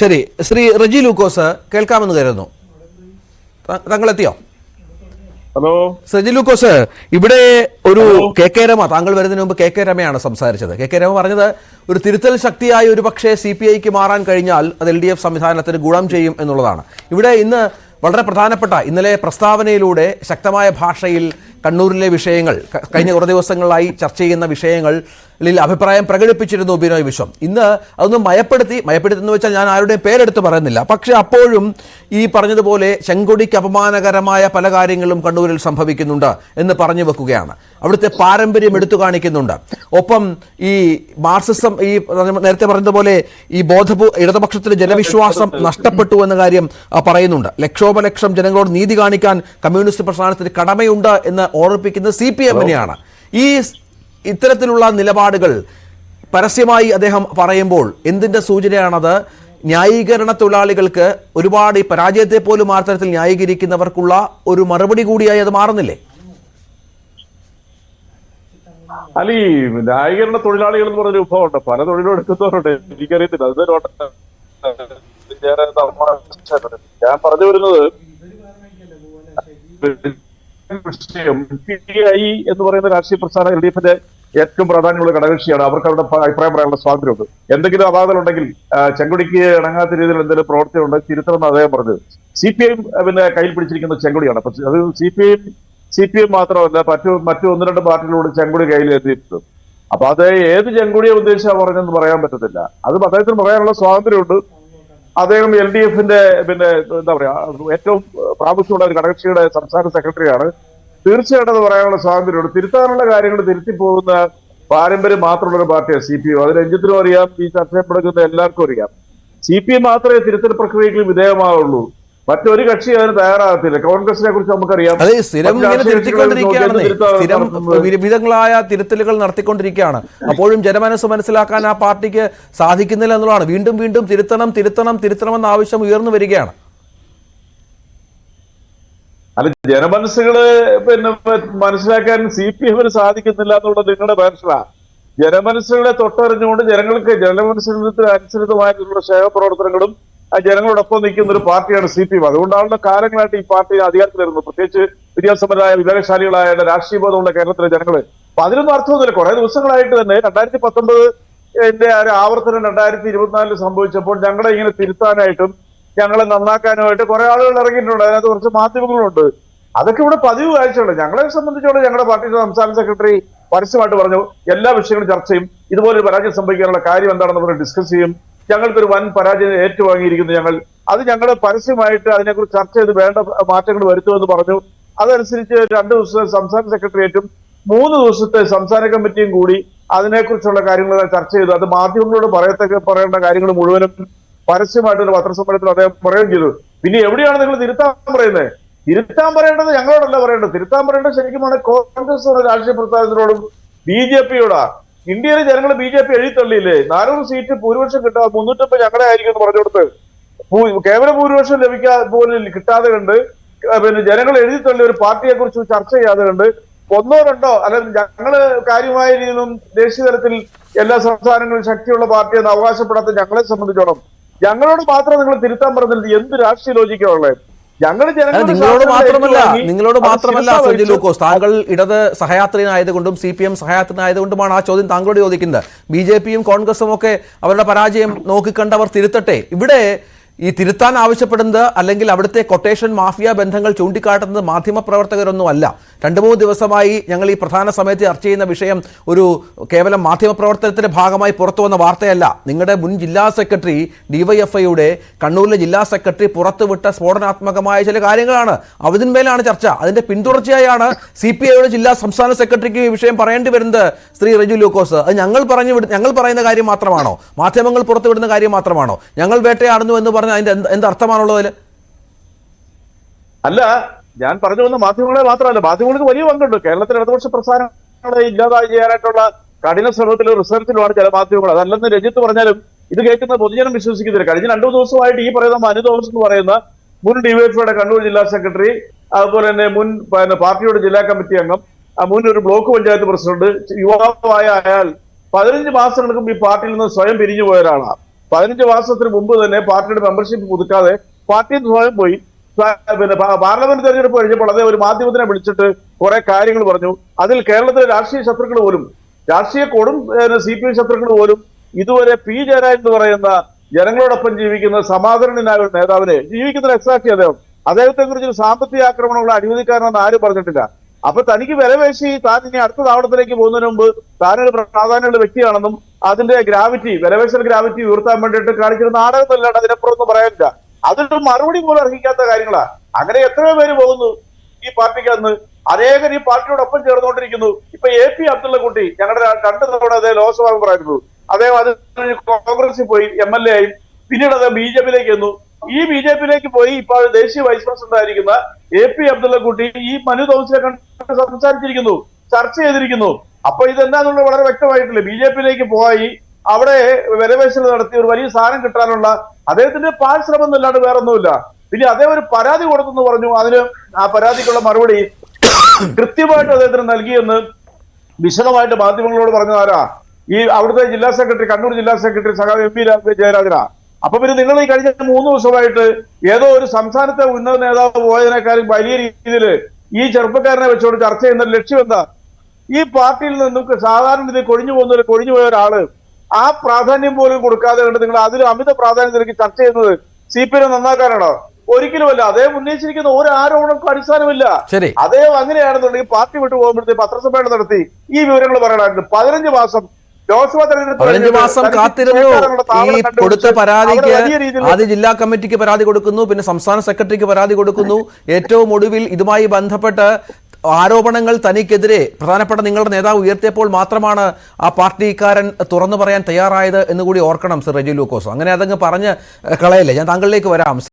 ശരി ശ്രീ റജി ലൂക്കോസ് കേൾക്കാമെന്ന് കരുതുന്നു. താങ്കൾ എത്തിയോ ഹലോ. സജി ലൂക്കോസ് ഇവിടെ ഒരു കെ കെ രമ താങ്കൾ വരുന്നതിന് മുമ്പ് കെ കെ രമയാണ് സംസാരിച്ചത്. കെ കെ രമ പറഞ്ഞത് ഒരു തിരുത്തൽ ശക്തിയായി ഒരു പക്ഷേ സി പി ഐക്ക് മാറാൻ കഴിഞ്ഞാൽ അത് എൽ ഡി എഫ് സംവിധാനത്തിന് ഗുണം ചെയ്യും എന്നുള്ളതാണ്. ഇവിടെ ഇന്ന് വളരെ പ്രധാനപ്പെട്ട ഇന്നലെ പ്രസ്താവനയിലൂടെ ശക്തമായ ഭാഷയിൽ കണ്ണൂരിലെ വിഷയങ്ങൾ കഴിഞ്ഞ കുറേ ദിവസങ്ങളായി ചർച്ച ചെയ്യുന്ന വിഷയങ്ങളിൽ അഭിപ്രായം പ്രകടിപ്പിച്ചിരുന്നു ബിനോയ് വിശ്വം. ഇന്ന് അതൊന്ന് മയപ്പെടുത്തി മയപ്പെടുത്തി എന്ന് വെച്ചാൽ ഞാൻ ആരുടെയും പേരെടുത്ത് പറയുന്നില്ല. പക്ഷെ അപ്പോഴും ഈ പറഞ്ഞതുപോലെ ചെങ്കൊടിക്ക് അപമാനകരമായ പല കാര്യങ്ങളും കണ്ണൂരിൽ സംഭവിക്കുന്നുണ്ട് എന്ന് പറഞ്ഞു വെക്കുകയാണ്. അവിടുത്തെ പാരമ്പര്യം എടുത്തു കാണിക്കുന്നുണ്ട്. ഒപ്പം ഈ മാർസിസം ഈ നേരത്തെ പറഞ്ഞതുപോലെ ഈ ബോധപൂ ഇടതുപക്ഷത്തിന് ജനവിശ്വാസം നഷ്ടപ്പെട്ടു എന്ന കാര്യം പറയുന്നുണ്ട്. ലക്ഷോപലക്ഷം ജനങ്ങളോട് നീതി കാണിക്കാൻ കമ്മ്യൂണിസ്റ്റ് പ്രസ്ഥാനത്തിന് കടമയുണ്ട് എന്ന് ഓർമ്മിപ്പിക്കുന്നത് സി പി എമ്മിനെയാണ്. ഈ ഇത്തരത്തിലുള്ള നിലപാടുകൾ പരസ്യമായി അദ്ദേഹം പറയുമ്പോൾ എന്തിന്റെ സൂചനയാണത്? ന്യായീകരണ തൊഴിലാളികൾക്ക് ഒരുപാട് ഈ പരാജയത്തെ പോലും ആ ന്യായീകരിക്കുന്നവർക്കുള്ള ഒരു മറുപടി കൂടിയായി അത് മാറുന്നില്ലേ? അല്ല ഈ ന്യായീകരണ തൊഴിലാളികൾ എന്ന് പറഞ്ഞൊരു വിഭവമുണ്ട്. പല തൊഴിലെടുക്കുന്നവരുണ്ട് എനിക്കറിയത്തില്ല. അത് ഞാൻ പറഞ്ഞു ഞാൻ പറഞ്ഞു പി വിഷയം ഐ എന്ന് പറയുന്ന രാഷ്ട്രീയ പ്രസ്ഥാനം എൽ ഡി എഫിന്റെ ഏറ്റവും പ്രാധാന്യമുള്ള ഘടകകക്ഷിയാണ്. അവർക്ക് അവരുടെ അഭിപ്രായം പറയാനുള്ള സ്വാതന്ത്ര്യമുണ്ട്. എന്തെങ്കിലും അപാകതകൾ ഉണ്ടെങ്കിൽ ചെങ്കുടിക്ക് ഇണങ്ങാത്ത രീതിയിൽ എന്തെങ്കിലും പ്രവർത്തി തിരുത്തണം അദ്ദേഹം പറഞ്ഞത്. സി പി ഐ പിന്നെ കയ്യിൽ പിടിച്ചിരിക്കുന്ന ചെങ്കുടിയാണ്. പക്ഷെ അത് C P I C P M മാത്രമല്ല മറ്റു മറ്റു ഒന്ന് രണ്ട് പാർട്ടികളോട് ചെങ്കുടി കയ്യിൽ എത്തിയിട്ടുണ്ട് അപ്പൊ അത് ഏത് ചെങ്കുടിയെ ഉദ്ദേശിച്ചാ പറഞ്ഞെന്ന് പറയാൻ പറ്റത്തില്ല. അത് അദ്ദേഹത്തിന് പറയാനുള്ള സ്വാതന്ത്ര്യമുണ്ട്. അദ്ദേഹം എൽ ഡി എഫിന്റെ പിന്നെ എന്താ പറയാ ഏറ്റവും പ്രാമുഖ്യമുള്ള ഒരു ഘടകകക്ഷിയുടെ സംസ്ഥാന സെക്രട്ടറിയാണ്. തീർച്ചയായിട്ടും അത് പറയാനുള്ള സ്വാതന്ത്ര്യമുണ്ട്. തിരുത്താനുള്ള കാര്യങ്ങൾ തിരുത്തി പോകുന്ന പാരമ്പര്യം മാത്രമുള്ള ഒരു പാർട്ടിയാണ് സി പി എം അത് രഞ്ജിത്തിനും അറിയാം ഈ ചർച്ചപ്പെടുക്കുന്ന എല്ലാവർക്കും അറിയാം. സി പി എം മാത്രമേ തിരുത്തൽ പ്രക്രിയയ്ക്ക് വിധേയമാവുള്ളൂ. മറ്റൊരു കക്ഷി അതിന് തയ്യാറാകത്തില്ല. കോൺഗ്രസിനെ കുറിച്ച് നമുക്കറിയാം. അതെ സ്ഥിരം മറ്റ് ഇങ്ങനെ രാഷ്ട്രീയ തിരുത്തിക്കൊണ്ടിരിക്കുകയാണ് സ്ഥിരം വിവിധങ്ങളായ തിരുത്തലുകൾ നടത്തിക്കൊണ്ടിരിക്കുകയാണ്. അപ്പോഴും ജനമനസ് മനസ്സിലാക്കാൻ ആ പാർട്ടിക്ക് സാധിക്കുന്നില്ല എന്നുള്ളതാണ്. വീണ്ടും വീണ്ടും തിരുത്തണം തിരുത്തണം തിരുത്തണം എന്ന ആവശ്യം ഉയർന്നു വരികയാണ്. അല്ല ജനമനസ്സുകൾ പിന്നെ മനസ്സിലാക്കാൻ സി പി എമ്മിന് സാധിക്കുന്നില്ല എന്നുള്ളത് നിങ്ങളുടെ മനസ്സിലാ ജനമനസ്സുകളെ തൊട്ടറിഞ്ഞുകൊണ്ട് ജനങ്ങൾക്ക് ജനമനസ്സുകൾക്ക് അനുസൃതമായിട്ടുള്ള സേവപ്രവർത്തനങ്ങളും ആ ജനങ്ങളോടൊപ്പം നിൽക്കുന്ന ഒരു പാർട്ടിയാണ് സി പി എം അതുകൊണ്ടാണല്ലോ കാലങ്ങളായിട്ട് ഈ പാർട്ടി അധികാരത്തിലിരുന്നു പ്രത്യേകിച്ച് വിദ്യാസമ്പന്നരായ വിവേകശാലികളായ രാഷ്ട്രീയ ബോധമുള്ള കേരളത്തിലെ ജനങ്ങൾ. അപ്പൊ അതിനൊന്നും അർത്ഥമൊന്നുമില്ല കുറെ ദിവസങ്ങളായിട്ട് തന്നെ രണ്ടായിരത്തി പത്തൊമ്പത് എന്റെ ഒരു ആവർത്തനം രണ്ടായിരത്തി ഇരുപത്തിനാലിൽ സംഭവിച്ചപ്പോൾ ഞങ്ങളെ ഇങ്ങനെ തിരുത്താനായിട്ടും ഞങ്ങളെ നന്നാക്കാനുമായിട്ട് കുറെ ആളുകൾ ഇറങ്ങിയിട്ടുണ്ട്. അതിനകത്ത് കുറച്ച് മാധ്യമങ്ങളുണ്ട്. അതൊക്കെ ഇവിടെ പതിവ് കാഴ്ചയുണ്ട് ഞങ്ങളെ സംബന്ധിച്ചോളം ഞങ്ങളുടെ പാർട്ടിയുടെ സംസ്ഥാന സെക്രട്ടറി പരസ്യമായിട്ട് പറഞ്ഞു എല്ലാ വിഷയങ്ങളും ചർച്ച ചെയ്യും. ഇതുപോലെ ഒരു പരാജയം സംഭവിക്കാനുള്ള കാര്യം എന്താണെന്ന് പറഞ്ഞ് ഡിസ്കസ് ചെയ്യും. ഞങ്ങൾക്കൊരു വൻ പരാജയം ഏറ്റുവാങ്ങിയിരിക്കുന്നു ഞങ്ങൾ. അത് ഞങ്ങൾ പരസ്യമായിട്ട് അതിനെക്കുറിച്ച് ചർച്ച ചെയ്ത് വേണ്ട മാറ്റങ്ങൾ വരുത്തുമെന്ന് പറഞ്ഞു. അതനുസരിച്ച് രണ്ട് ദിവസത്തെ സംസ്ഥാന സെക്രട്ടേറിയറ്റും മൂന്ന് ദിവസത്തെ സംസ്ഥാന കമ്മിറ്റിയും കൂടി അതിനെക്കുറിച്ചുള്ള കാര്യങ്ങൾ ചർച്ച ചെയ്തു. അത് മാധ്യമങ്ങളോട് പറയത്തക്ക പറയേണ്ട കാര്യങ്ങൾ മുഴുവനും പരസ്യമായിട്ട് പത്രസമ്മേളനത്തിൽ അദ്ദേഹം പറയുകയും ചെയ്തു. പിന്നെ എവിടെയാണ് നിങ്ങൾ തിരുത്താൻ പറയുന്നത് തിരുത്താൻ പറയേണ്ടത് ഞങ്ങളോടല്ല പറയേണ്ടത്. തിരുത്താൻ പറയേണ്ടത് ശരിക്കും ആണ് കോൺഗ്രസ് രാഷ്ട്രീയ പ്രസ്ഥാനത്തിനോടും ബി ജെ പിയോടാ. ഇന്ത്യയിലെ ജനങ്ങൾ ബി ജെ പി എഴുതിത്തള്ളിയില്ലേ? നാനൂറ് സീറ്റ് ഭൂരിപക്ഷം കിട്ടാ മുന്നൂറ്റമ്പത് ഞങ്ങളെ ആയിരിക്കും എന്ന് പറഞ്ഞു കൊടുത്ത്. കേവല ഭൂരിപക്ഷം ലഭിക്കാ പോലും കിട്ടാതെ കണ്ട് പിന്നെ ജനങ്ങൾ എഴുതിത്തള്ളി ഒരു പാർട്ടിയെ കുറിച്ച് ചർച്ച ചെയ്യാതെ കണ്ട് ഒന്നോ രണ്ടോ അല്ലെങ്കിൽ ഞങ്ങൾ കാര്യമായ രീതിയിലും ദേശീയ തലത്തിൽ എല്ലാ സംസ്ഥാനങ്ങളും ശക്തിയുള്ള പാർട്ടിയെന്ന് അവകാശപ്പെടാത്ത ഞങ്ങളെ സംബന്ധിച്ചോളം ഞങ്ങളോട് മാത്രം നിങ്ങൾ തിരുത്താൻ പറഞ്ഞില്ല എന്ത് രാഷ്ട്രീയ ലോജിക്കാണുള്ളത്? ഞങ്ങൾ നിങ്ങളോട് മാത്രമല്ല നിങ്ങളോട് മാത്രമല്ല സഞ്ജു. ലൂക്കോസ് താങ്കൾ ഇടത് സഹയാത്രികനായതുകൊണ്ടും സി പി എം സഹയാത്രികനായതുകൊണ്ടുമാണ് ആ ചോദ്യം താങ്കളോട് ചോദിക്കുന്നത്. ബി ജെ പിയും കോൺഗ്രസും ഒക്കെ അവരുടെ പരാജയം നോക്കിക്കണ്ടവർ തിരുത്തട്ടെ. ഇവിടെ ഈ തിരുത്താൻ ആവശ്യപ്പെടുന്നത് അല്ലെങ്കിൽ അവിടുത്തെ കൊട്ടേഷൻ മാഫിയ ബന്ധങ്ങൾ ചൂണ്ടിക്കാട്ടുന്നത് മാധ്യമപ്രവർത്തകരൊന്നും അല്ല. രണ്ട് മൂന്ന് ദിവസമായി ഞങ്ങൾ ഈ പ്രധാന സമയത്ത് ചർച്ച ചെയ്യുന്ന വിഷയം ഒരു കേവലം മാധ്യമപ്രവർത്തനത്തിന്റെ ഭാഗമായി പുറത്തു വന്ന വാർത്തയല്ല. നിങ്ങളുടെ മുൻ ജില്ലാ സെക്രട്ടറി ഡിവൈഎഫ്ഐയുടെ കണ്ണൂരിലെ ജില്ലാ സെക്രട്ടറി പുറത്തുവിട്ട സ്ഫോടനാത്മകമായ ചില കാര്യങ്ങളാണ്. അതിന്മേലാണ് ചർച്ച. അതിന്റെ പിന്തുടർച്ചയായാണ് സി പി ഐയുടെ ജില്ലാ സംസ്ഥാന സെക്രട്ടറിക്ക് ഈ വിഷയം പറയേണ്ടി വരുന്നത് ശ്രീ റെജു ലൂക്കോസ്. അത് ഞങ്ങൾ പറഞ്ഞു ഞങ്ങൾ പറയുന്ന കാര്യം മാത്രമാണോ? മാധ്യമങ്ങൾ പുറത്തുവിടുന്ന കാര്യം മാത്രമാണോ? ഞങ്ങൾ വേട്ടയാടുന്നു എന്ന് പറഞ്ഞ അതിന്റെ എന്ത് അർത്ഥമാണുള്ളതിൽ അർത്ഥമാണുള്ളത് അല്ല ഞാൻ പറഞ്ഞു വന്ന മാധ്യമങ്ങളെ മാത്രമല്ല മാധ്യമങ്ങൾക്ക് വലിയ പങ്കുണ്ട്. കേരളത്തിലെ ഇടതുപക്ഷ പ്രസ്ഥാനങ്ങളെ ഇല്ലാതായി ചെയ്യാനായിട്ടുള്ള കഠിന ശ്രമത്തിലും റിസർച്ചിലുമാണ് ചില മാധ്യമങ്ങൾ. അതല്ലെന്ന് രഞ്ജിത്ത് പറഞ്ഞാലും ഇത് കേൾക്കുന്ന പൊതുജനം വിശ്വസിക്കുന്നില്ല. കഴിഞ്ഞ രണ്ടു ദിവസമായിട്ട് ഈ പറയുന്ന മനു തോമസ് എന്ന് പറയുന്ന മുൻ ഡിവൈഎഫ്ഐയുടെ കണ്ണൂർ ജില്ലാ സെക്രട്ടറി അതുപോലെ തന്നെ മുൻ പാർട്ടിയുടെ ജില്ലാ കമ്മിറ്റി അംഗം മുൻ ഒരു ബ്ലോക്ക് പഞ്ചായത്ത് പ്രസിഡന്റ് യുവാവായ അയാൾ പതിനഞ്ച് മാസങ്ങൾക്കും ഈ പാർട്ടിയിൽ നിന്ന് സ്വയം പിരിഞ്ഞു പോയ പതിനഞ്ച് മാസത്തിന് മുമ്പ് തന്നെ പാർട്ടിയുടെ മെമ്പർഷിപ്പ് പുതുക്കാതെ പാർട്ടി സ്വയം പോയി. പിന്നെ പാർലമെന്റ് തെരഞ്ഞെടുപ്പ് കഴിഞ്ഞപ്പോൾ അതേ ഒരു മാധ്യമത്തിനെ വിളിച്ചിട്ട് കുറെ കാര്യങ്ങൾ പറഞ്ഞു. അതിൽ കേരളത്തിലെ രാഷ്ട്രീയ ശത്രുക്കൾ പോലും രാഷ്ട്രീയ കൊടും സി പി എം ശത്രുക്കൾ പോലും ഇതുവരെ പി ജയരാജൻ എന്ന് പറയുന്ന ജനങ്ങളോടൊപ്പം ജീവിക്കുന്ന സമാധാനനായ ഒരു നേതാവിനെ ജീവിക്കുന്ന എക്സാക്ട് അദ്ദേഹം. അദ്ദേഹത്തെ കുറിച്ച് സാമ്പത്തിക ആക്രമണങ്ങൾ അനുവദിക്കാനെന്ന് ആരും പറഞ്ഞിട്ടില്ല. അപ്പൊ തനിക്ക് വിലപേശി താൻ ഇനി അടുത്ത താവളത്തിലേക്ക് പോകുന്നതിന് മുമ്പ് താനൊരു പ്രാധാന്യമുള്ള വ്യക്തിയാണെന്നും അതിന്റെ ഗ്രാവിറ്റി വിലപേശൽ ഗ്രാവിറ്റി ഉയർത്താൻ വേണ്ടിയിട്ട് കാണിക്കുന്ന നാടകമല്ലാണ്ട് അതിനപ്പുറമൊന്നും പറയാനില്ല. അതൊരു മറുപടി പോലും അർഹിക്കാത്ത കാര്യങ്ങളാ. അങ്ങനെ എത്രയോ പേര് പോകുന്നു ഈ പാർട്ടിക്ക് അന്ന് അനേകർ ഈ പാർട്ടിയോടൊപ്പം ചേർന്നുകൊണ്ടിരിക്കുന്നു. ഇപ്പൊ എ പി അബ്ദുള്ള കുട്ടി ഞങ്ങളുടെ രണ്ടു തവണ അദ്ദേഹം ലോക്സഭ പറയുന്നു. അദ്ദേഹം അത് കോൺഗ്രസിൽ പോയി എം എൽ എ ആയി. പിന്നീട് അദ്ദേഹം ബി ജെ പിയിലേക്ക് വന്നു ഈ ബി ജെ പിയിലേക്ക് പോയി ഇപ്പോൾ ദേശീയ വൈസ് പ്രസിഡന്റ് ആയിരിക്കുന്ന എ പി അബ്ദുള്ള കുട്ടി ഈ മനു തോമസിനെ കണ്ട് സംസാരിച്ചിരിക്കുന്നു ചർച്ച ചെയ്തിരിക്കുന്നു. അപ്പൊ ഇതെന്താന്നുള്ളത് വളരെ വ്യക്തമായിട്ടില്ല? ബി ജെ പിയിലേക്ക് പോയി അവിടെ വിലപേശൽ നടത്തി ഒരു വലിയ സാധനം കിട്ടാനുള്ള അദ്ദേഹത്തിന്റെ പാഴ്ശ്രമം എന്നല്ലാണ്ട് വേറെ ഒന്നുമില്ല പിന്നെ അദ്ദേഹം ഒരു പരാതി കൊടുത്തെന്ന് പറഞ്ഞു. അതിന് ആ പരാതിക്കുള്ള മറുപടി കൃത്യമായിട്ട് അദ്ദേഹത്തിന് നൽകിയെന്ന് വിശദമായിട്ട് മാധ്യമങ്ങളോട് പറഞ്ഞതാരാ? ഈ അവിടുത്തെ ജില്ലാ സെക്രട്ടറി കണ്ണൂർ ജില്ലാ സെക്രട്ടറി സഖാവ് എം പി ജയരാജന. അപ്പൊ പിന്നെ നിങ്ങൾ ഈ കഴിഞ്ഞ മൂന്ന് ദിവസമായിട്ട് ഏതോ ഒരു സംസ്ഥാനത്തെ ഉന്നത നേതാവ് പോയതിനേക്കാളും വലിയ രീതിയിൽ ഈ ചെറുപ്പക്കാരനെ വെച്ചുകൊണ്ട് ചർച്ച ചെയ്യുന്ന ലക്ഷ്യം എന്താ? ഈ പാർട്ടിയിൽ നിന്നും സാധാരണ ഇത് കൊഴിഞ്ഞു പോകുന്ന കൊഴിഞ്ഞു പോയ ഒരാൾ ആ പ്രാധാന്യം പോലും കൊടുക്കാതെ കണ്ട് നിങ്ങൾ അതിൽ അമിത പ്രാധാന്യത്തിലേക്ക് ചർച്ച ചെയ്യുന്നത് സി പി എം നന്നാക്കാനാണോ? ഒരിക്കലുമല്ല അദ്ദേഹം ഉന്നയിച്ചിരിക്കുന്ന ഒരു ആരോപണം അടിസ്ഥാനമില്ല. അദ്ദേഹം അങ്ങനെയാണെന്നുണ്ടെങ്കിൽ പാർട്ടി വിട്ടു പോകുമ്പോഴത്തേക്ക് പത്രസമ്മേളനം നടത്തി ഈ വിവരങ്ങൾ പറയണമായിരുന്നു. പതിനഞ്ച് മാസം പതിനഞ്ച് മാസം കാത്തിരുന്നു. ഈ കൊടുത്ത പരാതിക്ക് ആദ്യ ജില്ലാ കമ്മിറ്റിക്ക് പരാതി കൊടുക്കുന്നു പിന്നെ സംസ്ഥാന സെക്രട്ടറിക്ക് പരാതി കൊടുക്കുന്നു. ഏറ്റവും ഒടുവിൽ ഇതുമായി ബന്ധപ്പെട്ട് ആരോപണങ്ങൾ തനിക്കെതിരെ പ്രധാനപ്പെട്ട നിങ്ങളുടെ നേതാവ് ഉയർത്തിയപ്പോൾ മാത്രമാണ് ആ പാർട്ടിക്കാരൻ തുറന്നു പറയാൻ തയ്യാറായത് എന്ന് കൂടി ഓർക്കണം സർ റെജി ലൂക്കോസ്. അങ്ങനെ അതങ്ങ് പറഞ്ഞ് കളയല്ലേ? ഞാൻ താങ്കളിലേക്ക് വരാം.